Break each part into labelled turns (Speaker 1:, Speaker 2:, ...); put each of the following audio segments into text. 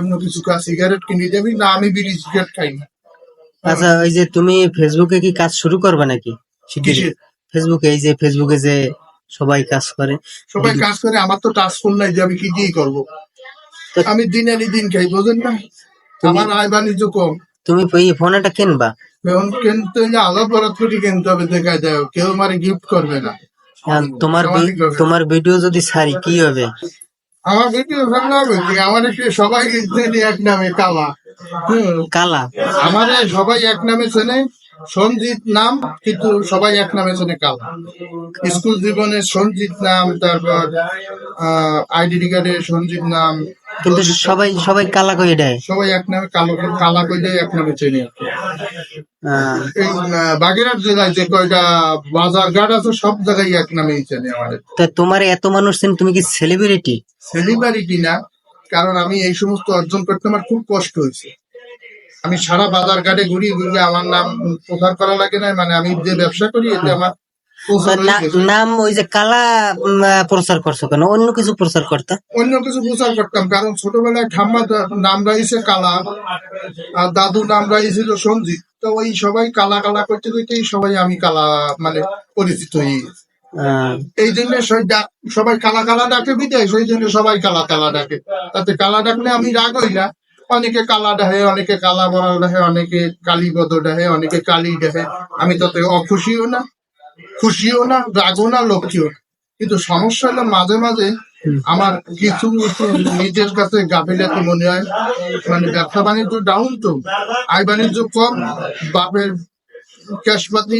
Speaker 1: অন্য কিছু কা সিগারেট কিনে যাবি না আমি বিড়ি সিগারেট খাই না।
Speaker 2: আচ্ছা ওই যে তুমি ফেসবুকে কি কাজ শুরু করবে নাকি? ফেসবুকে এই যে ফেসবুকে যে সবাই কাজ করে।
Speaker 1: সবাই কাজ করে আমার তো টাচ ফোন নাই যে আমি কি দিয়ে করব। আমি দিন আনি দিন খাই বোঝেন না? আমার আয় বাণিজ্য কম।
Speaker 2: তুমি এই ফোনটা কিনবা?
Speaker 1: এখন কিনতে হলে আলাপ বরাত করে কিনতে হবে দেখা যায়। কেউ আমার গিফট করবে না।
Speaker 2: তোমার। তোমার ভিডিও যদি ছাড়ি কি হবে?
Speaker 1: আমার দ্বিতীয় ভালো হবে কি? আমার একটু সবাই চেনে এক নামে কালা। হুম,
Speaker 2: কালা।
Speaker 1: আমার সবাই এক নামে চেনে সঞ্জিত নাম কিন্তু সবাই এক নামে চেনে কালা। স্কুল জীবনে সঞ্জিত নাম তারপর আইডেন্টি কার্ডে সঞ্জিত নাম
Speaker 2: কিন্তু সবাই সবাই কালা কই দেয়।
Speaker 1: সবাই এক নামে কালো কালা কই দেয় এক নামে চেনে বাগেরহাট জেলায় যে কয়টা বাজার ঘাট আছে সব জায়গায় এক নামেই চেনে আমাদের।
Speaker 2: তা তোমার এত মানুষ চেন তুমি কি সেলিব্রিটি
Speaker 1: সেলিব্রিটি না কারণ আমি এই সমস্ত অর্জন করতে আমার খুব কষ্ট হয়েছে। আমি সারা বাজার ঘাটে ঘুরি ঘুরে আমার নাম প্রচার করা লাগে না মানে আমি যে ব্যবসা করি এতে আমার।
Speaker 2: নাম ওই যে কালা প্রচার করছ কেন? অন্য কিছু প্রচার করতা?
Speaker 1: অন্য কিছু প্রচার করতাম কারণ ছোটবেলায় ঠাম্মা নাম রাইছে কালা আর দাদু নাম রাইছিল সঞ্জিত। তো ওই সবাই কালা কালা করতে করতেই সবাই আমি কালা মানে পরিচিত হয়ে এই জন্য সবাই কালা কালা ডাকে বিদায় সেই জন্য সবাই কালা কালা ডাকে। তাতে কালা ডাকলে আমি রাগ হই না অনেকে কালা ডাহে অনেকে কালা বড় ডাহে অনেকে কালী বদ ডাহে অনেকে কালী ডাহে। আমি তাতে অখুশিও না। খুশিও না রাগও না লক্ষ্মীও না। কিন্তু সমস্যা হলো মাঝে মাঝে আমার কিছু নিজের কাছে গাফিলাতি মনে হয়। মানে ব্যবসা বাণিজ্য ডাউন তো আয় বাণিজ্য কম বাপের ক্যাশপাতি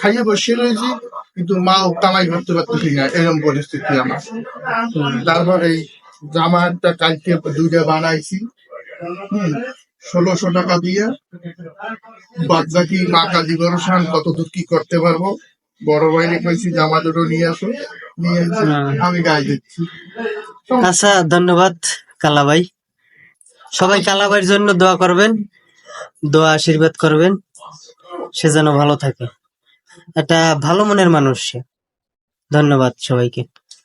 Speaker 1: খাইয়ে বসে রয়েছি কিন্তু মা কামাই করতে পারতেছি না এরকম পরিস্থিতি আমার। তারপর এই জামাটা কালকে দুইটা বানাইছি হম ষোলোশো টাকা দিয়ে। বাদ বাকি মা কালী ভরসান কত দূর কি করতে পারব? বড় ভাইরে কইছি জামা দুটো নিয়ে আসো। নিয়ে আমি গায়ে দিচ্ছি।
Speaker 2: আচ্ছা ধন্যবাদ কালা ভাই। সবাই কালা ভাইয়ের জন্য দোয়া করবেন দোয়া আশীর্বাদ করবেন। সে যেন ভালো থাকে। একটা ভালো মনের মানুষ সে। ধন্যবাদ সবাইকে।